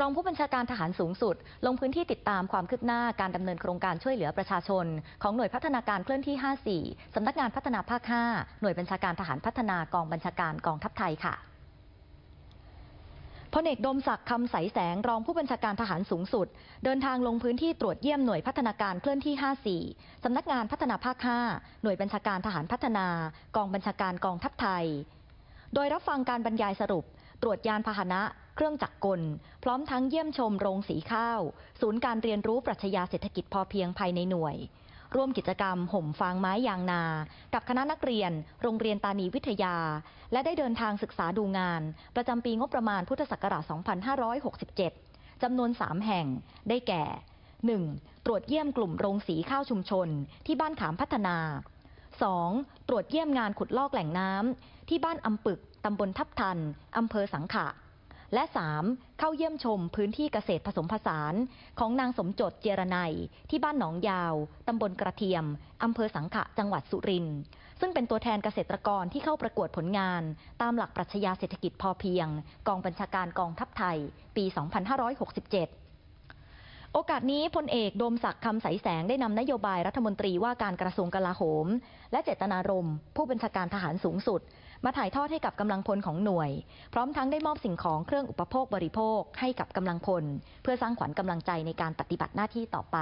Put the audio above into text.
รองผู้บัญชาการทหารสูงสุด ลงพื้นที่ติดตามความคืบหน้าการดำเนินโครงการช่วยเหลือประชาชน ของหน่วยพัฒนาการเคลื่อนที่ 54 สำนักงานพัฒนาภาค 5 หน่วยบัญชาการทหารพัฒนากองบัญชาการกองทัพไทยค่ะพลเอกดมศักดิ์คำใสแสงรองผู้บัญชาการทหารสูงสุด เดินทางลงพื้นที่ตรวจเยี่ยมหน่วยพัฒนาการเคลื่อนที่ 54 สำนักงานพัฒนาภาค 5 หน่วยบัญชาการทหารพัฒนา กองบัญชาการกองทัพไทย โดยรับฟังการบรรยายสรุป ตรวจยานพาหนะ เครื่องจักรกล พร้อมทั้งเยี่ยมชมโรงสีข้าว ศูนย์การเรียนรู้ปรัชญาเศรษฐกิจพอเพียงภายในหน่วย ร่วมกิจกรรมห่มฟางไม้ยางนา กับคณะนักเรียน โรงเรียนตานีวิทยา และได้เดินทางศึกษาดูงาน ประจำปีงบประมาณพุทธศักราช 2567 จำนวน 3 แห่ง ได้แก่ 1. ตรวจเยี่ยมกลุ่มโรงสีข้าวชุมชน ที่บ้านขามพัฒนา 2. ตรวจเยี่ยมงานขุดลอกแหล่งน้ำที่บ้านอำปึกตำบลทับทันอำเภอสังขะ และ 3. เข้าเยี่ยมชมพื้นที่เกษตรผสมผสาน ของนางสมจดเจรไนยที่บ้านหนองยาว ตำบลกระเทียม อำเภอสังขะ จังหวัดสุรินทร์ซึ่งเป็นตัวแทนเกษตรกรที่เข้าประกวดผลงาน ตามหลักปรัชญาเศรษฐกิจพอเพียง กองบัญชาการกองทัพไทย ปี 2567 โอกาสนี้พลเอกโดมศักดิ์คำใสแสงได้นำนโยบายรัฐมนตรีว่าการกระทรวงกลาโหม และเจตนารมณ์ผู้บัญชาการทหารสูงสุด มาถ่ายทอดให้กับกำลังพลของหน่วย พร้อมทั้งได้มอบสิ่งของเครื่องอุปโภคบริโภคให้กับกำลังพล เพื่อสร้างขวัญกำลังใจในการปฏิบัติหน้าที่ต่อไป